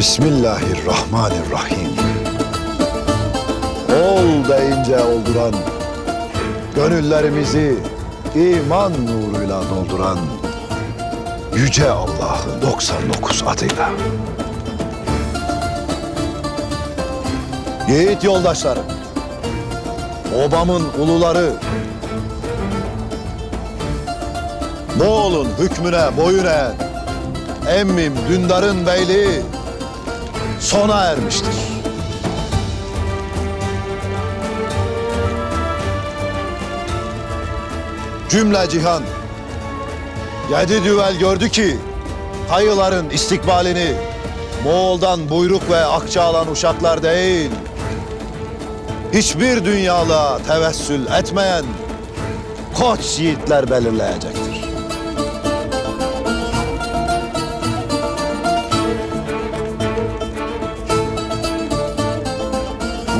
Bismillahirrahmanirrahim. Ol deyince olduran, gönüllerimizi iman nuruyla dolduran Yüce Allah'ın 99 adıyla. Yiğit yoldaşlarım, obamın uluları, Moğol'un hükmüne boyun eğen, emmim Dündar'ın beyliği sona ermiştir. Cümle cihan yedi düvel gördü ki kayıların istikbalini Moğol'dan buyruk ve akça alan uşaklar değil, hiçbir dünyalığa tevessül etmeyen koç yiğitler belirleyecektir.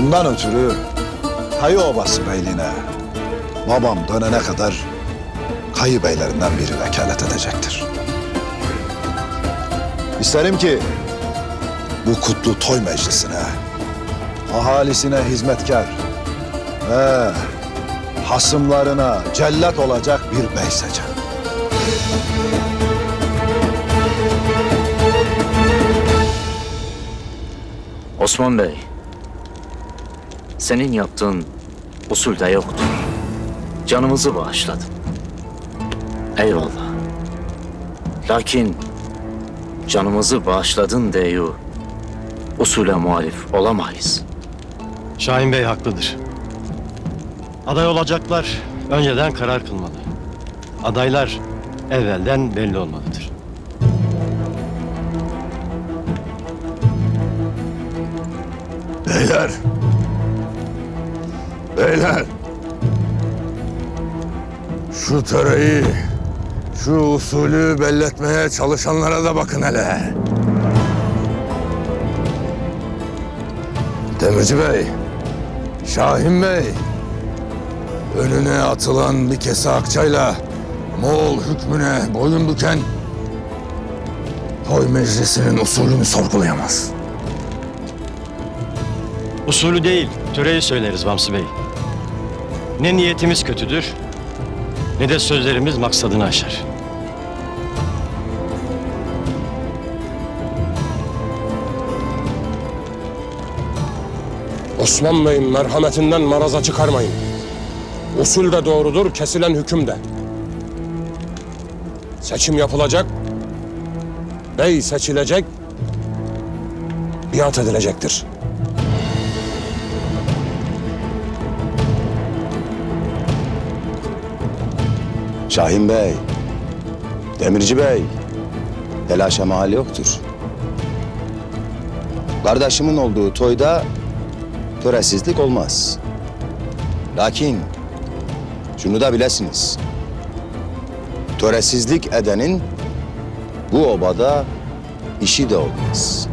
Bundan ötürü Kayı Obası Beyliğine babam dönene kadar Kayı Beylerinden biri vekalet edecektir. İsterim ki bu kutlu toy meclisine, ahalisine hizmetkar ve hasımlarına cellat olacak bir bey seçen. Osman Bey, senin yaptığın usulde yoktur. Canımızı bağışladın. Eyvallah. Lakin canımızı bağışladın deyu usule muhalif olamayız. Şahin Bey haklıdır. Aday olacaklar önceden karar kılmalı. Adaylar evvelden belli olmalıdır. Beyler. Beyler. Şu töreyi, şu usulü belletmeye çalışanlara da bakın hele. Demirci Bey, Şahin Bey, önüne atılan bir kese akçayla Moğol hükmüne boyun büken toy meclisinin usulünü sorgulayamaz. Usulü değil, töreyi söyleriz Vamsı Bey. Ne niyetimiz kötüdür, ne de sözlerimiz maksadını aşar. Osman Bey'in merhametinden maraza çıkarmayın. Usul de doğrudur, kesilen hüküm de. Seçim yapılacak, bey seçilecek, biat edilecektir. Şahin Bey, Demirci Bey, telaşa mahal yoktur. Kardeşimin olduğu toyda töresizlik olmaz. Lakin şunu da bilesiniz. Töresizlik edenin bu obada işi de olmaz.